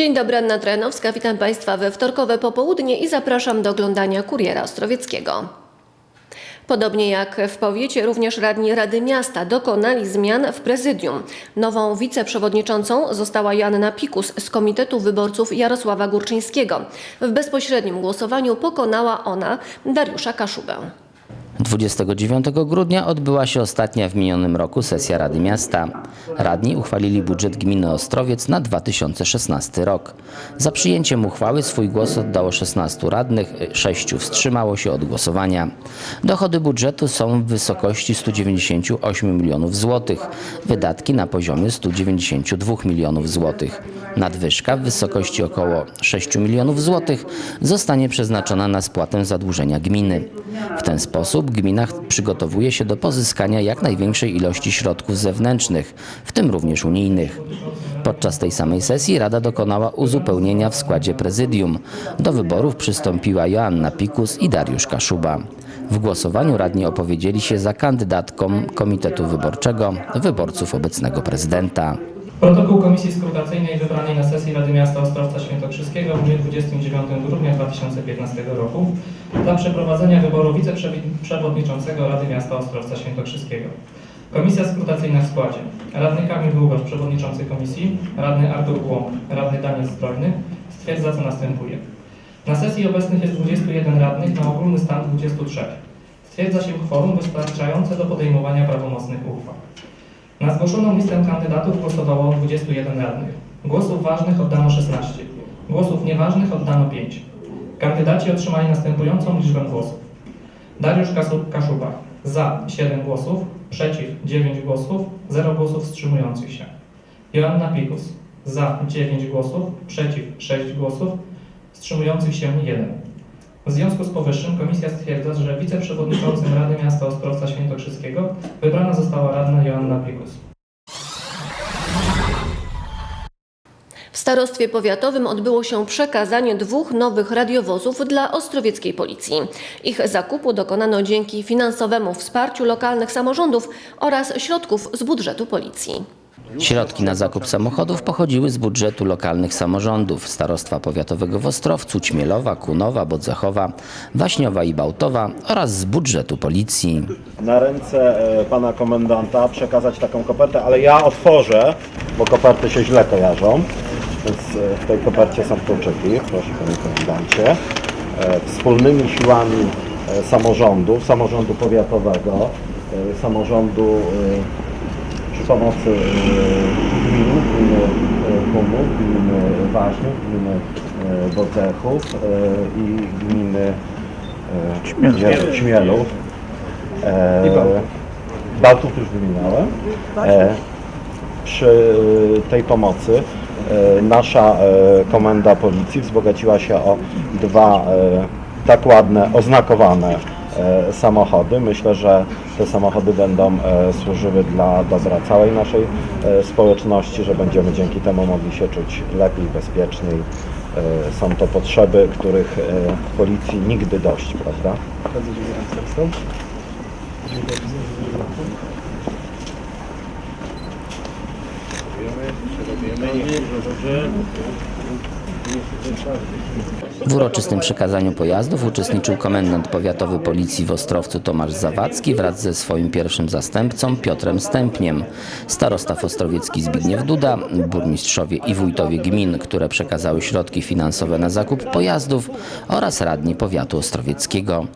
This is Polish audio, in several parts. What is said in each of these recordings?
Dzień dobry, Anna Trojanowska. Witam Państwa we wtorkowe popołudnie i zapraszam do oglądania Kuriera Ostrowieckiego. Podobnie jak w powiecie, również radni Rady Miasta dokonali zmian w prezydium. Nową wiceprzewodniczącą została Joanna Pikus z Komitetu Wyborców Jarosława Górczyńskiego. W bezpośrednim głosowaniu pokonała ona Dariusza Kaszubę. 29 grudnia odbyła się ostatnia w minionym roku sesja Rady Miasta. Radni uchwalili budżet gminy Ostrowiec na 2016 rok. Za przyjęciem uchwały swój głos oddało 16 radnych, 6 wstrzymało się od głosowania. Dochody budżetu są w wysokości 198 milionów złotych, wydatki na poziomie 192 milionów złotych. Nadwyżka w wysokości około 6 milionów złotych zostanie przeznaczona na spłatę zadłużenia gminy. W ten sposób gmina przygotowuje się do pozyskania jak największej ilości środków zewnętrznych, w tym również unijnych. Podczas tej samej sesji Rada dokonała uzupełnienia w składzie prezydium. Do wyborów przystąpiła Joanna Pikus i Dariusz Kaszuba. W głosowaniu radni opowiedzieli się za kandydatką Komitetu Wyborczego wyborców obecnego prezydenta. Protokół Komisji Skrutacyjnej wybranej na sesji Rady Miasta Ostrowca Świętokrzyskiego w dniu 29 grudnia 2015 roku dla przeprowadzenia wyboru wiceprzewodniczącego Rady Miasta Ostrowca Świętokrzyskiego. Komisja skrutacyjna w składzie. Radny Kamil Długosz, przewodniczący komisji, radny Artur Głąb, radny Daniel Zbrojny stwierdza co następuje. Na sesji obecnych jest 21 radnych na ogólny stan 23. Stwierdza się kworum wystarczające do podejmowania prawomocnych uchwał. Na zgłoszoną listę kandydatów głosowało 21 radnych. Głosów ważnych oddano 16. Głosów nieważnych oddano 5. Kandydaci otrzymali następującą liczbę głosów. Dariusz Kasu- Kaszuba za 7 głosów, przeciw 9 głosów, 0 głosów wstrzymujących się. Joanna Pikus za 9 głosów, przeciw 6 głosów, wstrzymujących się 1. W związku z powyższym komisja stwierdza, że wiceprzewodniczącym Rady Miasta Ostrowca Świętokrzyskiego wybrana została radna Joanna Pikus. W starostwie powiatowym odbyło się przekazanie dwóch nowych radiowozów dla ostrowieckiej policji. Ich zakupu dokonano dzięki finansowemu wsparciu lokalnych samorządów oraz środków z budżetu policji. Środki na zakup samochodów pochodziły z budżetu lokalnych samorządów Starostwa Powiatowego w Ostrowcu, Ćmielowa, Kunowa, Bodzechowa, Waśniowa i Bałtowa oraz z budżetu policji. na ręce e, pana komendanta przekazać taką kopertę, ale ja otworzę, bo koperty się źle kojarzą. Więc e, w tej kopercie są kluczyki, proszę panie komendancie. E, Wspólnymi siłami e, samorządu, powiatowego, samorządu e, przy pomocy e, gmin, gminy e, Kumów, gminy Waźniów, gminy e, Bodzechów e, i gminy e, Śmielów. E, Bałtów już wymieniałem. E, przy tej pomocy e, nasza e, komenda policji wzbogaciła się o dwa e, tak ładne, oznakowane e, samochody. Myślę, że te samochody będą e, służyły dla dobra całej naszej e, społeczności, że będziemy dzięki temu mogli się czuć lepiej, bezpieczniej. E, Są to potrzeby, których e, w policji nigdy dość, prawda? W uroczystym przekazaniu pojazdów uczestniczył komendant powiatowy policji w Ostrowcu Tomasz Zawadzki wraz ze swoim pierwszym zastępcą Piotrem Stępniem, starosta ostrowiecki Zbigniew Duda, burmistrzowie i wójtowie gmin, które przekazały środki finansowe na zakup pojazdów oraz radni powiatu ostrowieckiego.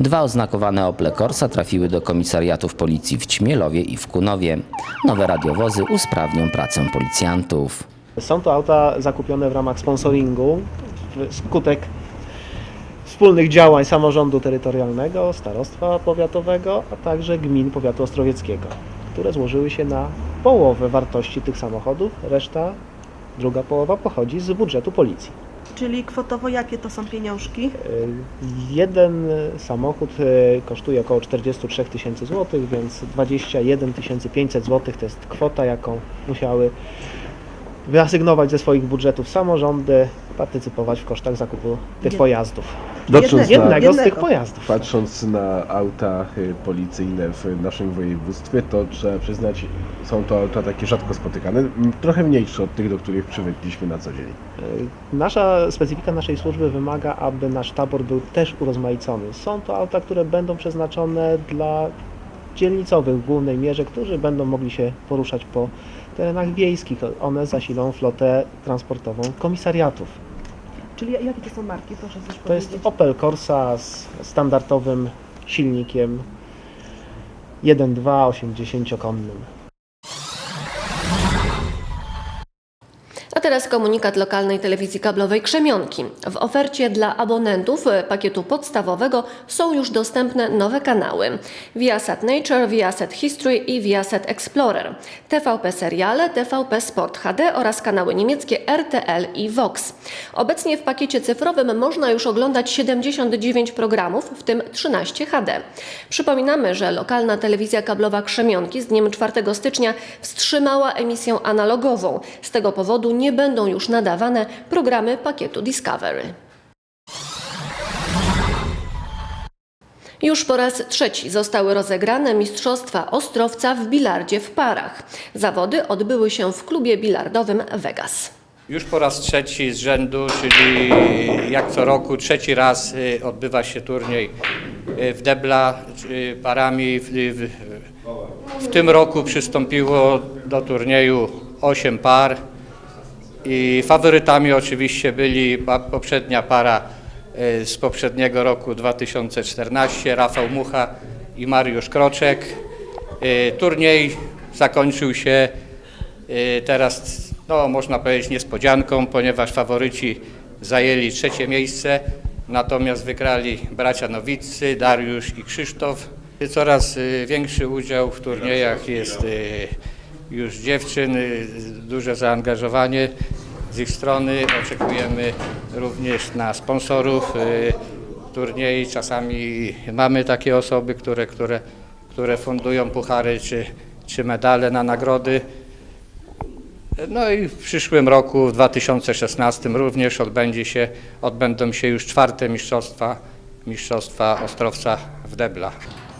Dwa oznakowane Opel Corsa trafiły do komisariatów policji w Ćmielowie i w Kunowie. Nowe radiowozy usprawnią pracę policjantów. Są to auta zakupione w ramach sponsoringu wskutek wspólnych działań samorządu terytorialnego, starostwa powiatowego, a także gmin powiatu ostrowieckiego, które złożyły się na połowę wartości tych samochodów. Reszta, druga połowa pochodzi z budżetu policji. Czyli kwotowo jakie to są pieniążki? Y, Jeden samochód y, kosztuje około 43 tysięcy złotych, więc 21 500 złotych to jest kwota, jaką musiały wyasygnować ze swoich budżetów samorządy, partycypować w kosztach zakupu tych pojazdów. Dotrząc Jednego. na, Jednego z tych jednego. pojazdów. patrząc na auta y, policyjne w naszym województwie, to trzeba przyznać, są to auta takie rzadko spotykane, m, trochę mniejsze od tych, do których przywykliśmy na co dzień. Y, Nasza specyfika naszej służby wymaga, aby nasz tabor był też urozmaicony. Są to auta, które będą przeznaczone dla dzielnicowych w głównej mierze, którzy będą mogli się poruszać po terenach wiejskich. One zasilą flotę transportową komisariatów. Czyli jakie to są marki? Proszę coś To jest powiedzieć. Opel Corsa z standardowym silnikiem 1.2 80-konnym. Teraz komunikat lokalnej telewizji kablowej Krzemionki. W ofercie dla abonentów e, pakietu podstawowego są już dostępne nowe kanały. Viasat Nature, Viasat History i Viasat Explorer. TVP Seriale, TVP Sport HD oraz kanały niemieckie RTL i Vox. Obecnie w pakiecie cyfrowym można już oglądać 79 programów, w tym 13 HD. Przypominamy, że lokalna telewizja kablowa Krzemionki z dniem 4 stycznia wstrzymała emisję analogową. Z tego powodu nie będą już nadawane programy pakietu Discovery. Już po raz trzeci zostały rozegrane Mistrzostwa Ostrowca w bilardzie w parach. Zawody odbyły się w klubie bilardowym Vegas. Już po raz trzeci z rzędu, czyli jak co roku, trzeci raz y, odbywa się turniej y, w Debla y, parami. W, w, w tym roku przystąpiło do turnieju 8 par i faworytami oczywiście byli poprzednia para y, z poprzedniego roku 2014, Rafał Mucha i Mariusz Kroczek. Y, Turniej zakończył się y, teraz, no można powiedzieć niespodzianką, ponieważ faworyci zajęli trzecie miejsce, natomiast wygrali bracia Nowiccy, Dariusz i Krzysztof. Coraz większy udział w turniejach jest już dziewczyn, y, duże zaangażowanie z ich strony. Oczekujemy również na sponsorów y, turniej. Czasami mamy takie osoby, które, które, które fundują puchary czy, czy medale na nagrody. No i w przyszłym roku, w 2016 również odbędzie się, odbędą się już czwarte mistrzostwa, mistrzostwa Ostrowca w Debla.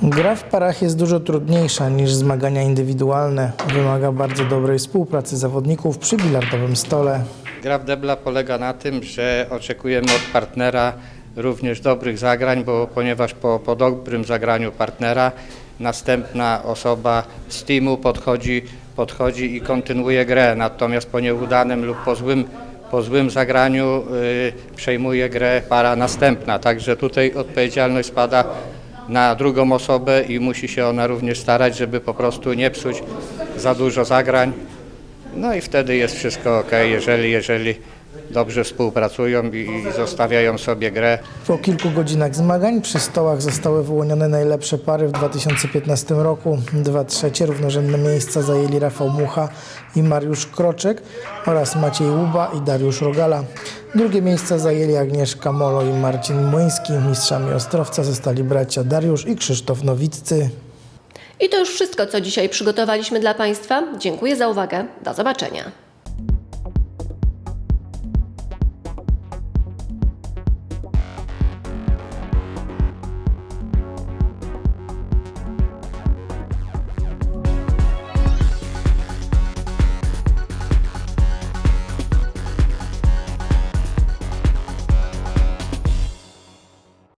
Gra w parach jest dużo trudniejsza niż zmagania indywidualne. Wymaga bardzo dobrej współpracy zawodników przy bilardowym stole. Gra w Debla polega na tym, że oczekujemy od partnera również dobrych zagrań, bo ponieważ po, po dobrym zagraniu partnera następna osoba z teamu podchodzi, podchodzi i kontynuuje grę, natomiast po nieudanym lub po złym, po złym zagraniu y, przejmuje grę para następna. Także tutaj odpowiedzialność spada na drugą osobę i musi się ona również starać, żeby po prostu nie psuć za dużo zagrań. No i wtedy jest wszystko ok, jeżeli, jeżeli dobrze współpracują i, i zostawiają sobie grę. Po kilku godzinach zmagań przy stołach zostały wyłonione najlepsze pary w 2015 roku. Dwa trzecie równorzędne miejsca zajęli Rafał Mucha i Mariusz Kroczek oraz Maciej Łuba i Dariusz Rogala. Drugie miejsca zajęli Agnieszka Molo i Marcin Młyński. Mistrzami Ostrowca zostali bracia Dariusz i Krzysztof Nowiccy. I to już wszystko, co dzisiaj przygotowaliśmy dla Państwa. Dziękuję za uwagę. Do zobaczenia.